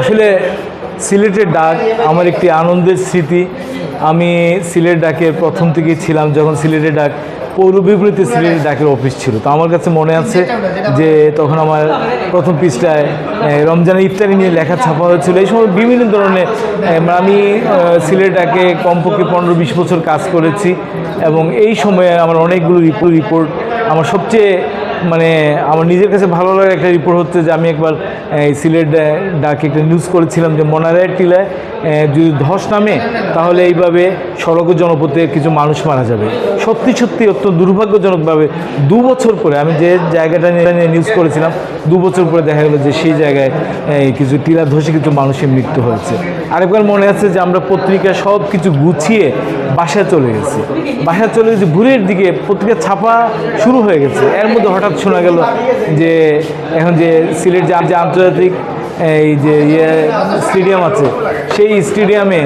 আসলে সিলেটের ডাক আমার একটি আনন্দের স্মৃতি। আমি সিলেট ডাকের প্রথম থেকেই ছিলাম যখন সিলেটের ডাক পৌর বিপরীতে সিলেটের ডাকের অফিস ছিল। তো আমার কাছে মনে আছে যে তখন আমার প্রথম পৃষ্ঠায় রমজানের ইফতারি নিয়ে লেখা ছাপা হয়েছিল। এই সময় বিভিন্ন ধরনের আমি সিলেট ডাকে কমপক্ষে পনেরো বিশ বছর কাজ করেছি এবং এই সময়ে আমার অনেকগুলো রিপোর্ট, আমার সবচেয়ে মানে আমার নিজের কাছে ভালো লাগার একটা রিপোর্ট হচ্ছে যে আমি একবার এই সিলেট ডাকে একটা নিউজ করেছিলাম যে মনারায়ের টিলায় যদি ধস নামে, তাহলে এইভাবে সড়ক জনপথে কিছু মানুষ মারা যাবে। সত্যি সত্যি অত্যন্ত দুর্ভাগ্যজনকভাবে দু বছর পরে আমি যে জায়গাটা নিয়ে নিউজ করেছিলাম, দু বছর পরে দেখা গেলো যে সেই জায়গায় কিছু টিলা ধসে কিছু মানুষের মৃত্যু হয়েছে। আরেকবার মনে আছে যে আমরা পত্রিকা সব কিছু গুছিয়ে বাসায় চলে গেছি। বাসায় চলে গেছি ভোরের দিকে পত্রিকা ছাপা শুরু হয়ে গেছে। এর মধ্যে হঠাৎ শোনা গেল যে এখন যে সিলেট যে আন্তর্জাতিক, এই যে ইয়ে স্টেডিয়াম আছে, সেই স্টেডিয়ামে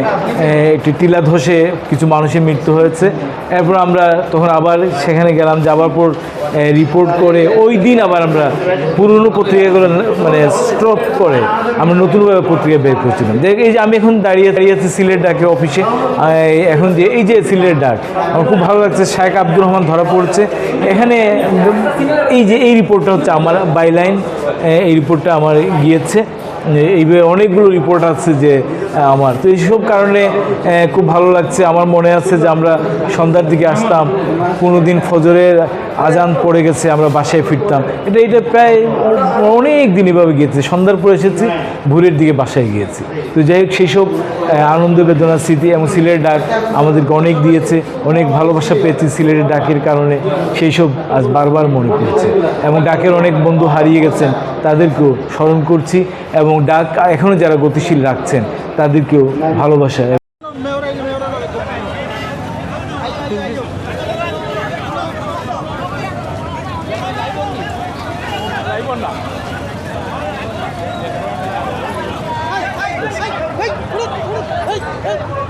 একটি টিলা ধসে কিছু মানুষের মৃত্যু হয়েছে। এরপর আমরা তখন আবার সেখানে গেলাম যাওয়ার পর রিপোর্ট করে, ওই দিন আবার আমরা পুরনো পত্রিকাগুলো মানে স্টপ করে আমরা নতুনভাবে পত্রিকা বের করছিলাম। দেখ, এই যে আমি এখন দাঁড়িয়ে দাঁড়িয়ে আছি সিলেট ডাকের অফিসে এখন যে, এই যে সিলেট ডাক, আমার খুব ভালো লাগছে শেখ আব্দুর রহমান ধরা পড়ছে। এখানে এই যে, এই রিপোর্টটা হচ্ছে আমার বাইলাইন এই রিপোর্টটা আমার গিয়েছে। এইভাবে অনেকগুলো রিপোর্ট আছে যে আমার। তো এইসব কারণে খুব ভালো লাগছে। আমার মনে আছে যে আমরা সন্ধ্যার দিকে আসতাম কোনো দিন ফজরের আজান পড়ে গেছে, আমরা বাসায় ফিরতাম। এটা এটা প্রায় অনেক দিন এভাবে গিয়েছে। সন্ধ্যার পরে এসেছি, ভোরের দিকে বাসায় গিয়েছি। তো যাই হোক, সেই সব আনন্দ বেদনার স্মৃতি এবং সিলেটের ডাক আমাদেরকে অনেক দিয়েছে। অনেক ভালোবাসা পেয়েছি সিলেটের ডাকের কারণে। সেই সব আজ বারবার মনে পড়ছে। এবং ডাকের অনেক বন্ধু হারিয়ে গেছেন, তাদেরকেও স্মরণ করছি এবং ডাক এখনও যারা গতিশীল রাখছেন, তাদেরকেও ভালোবাসা 라이브한다. 헤이 헤이 헤이 헤이 헤이 헤이 헤이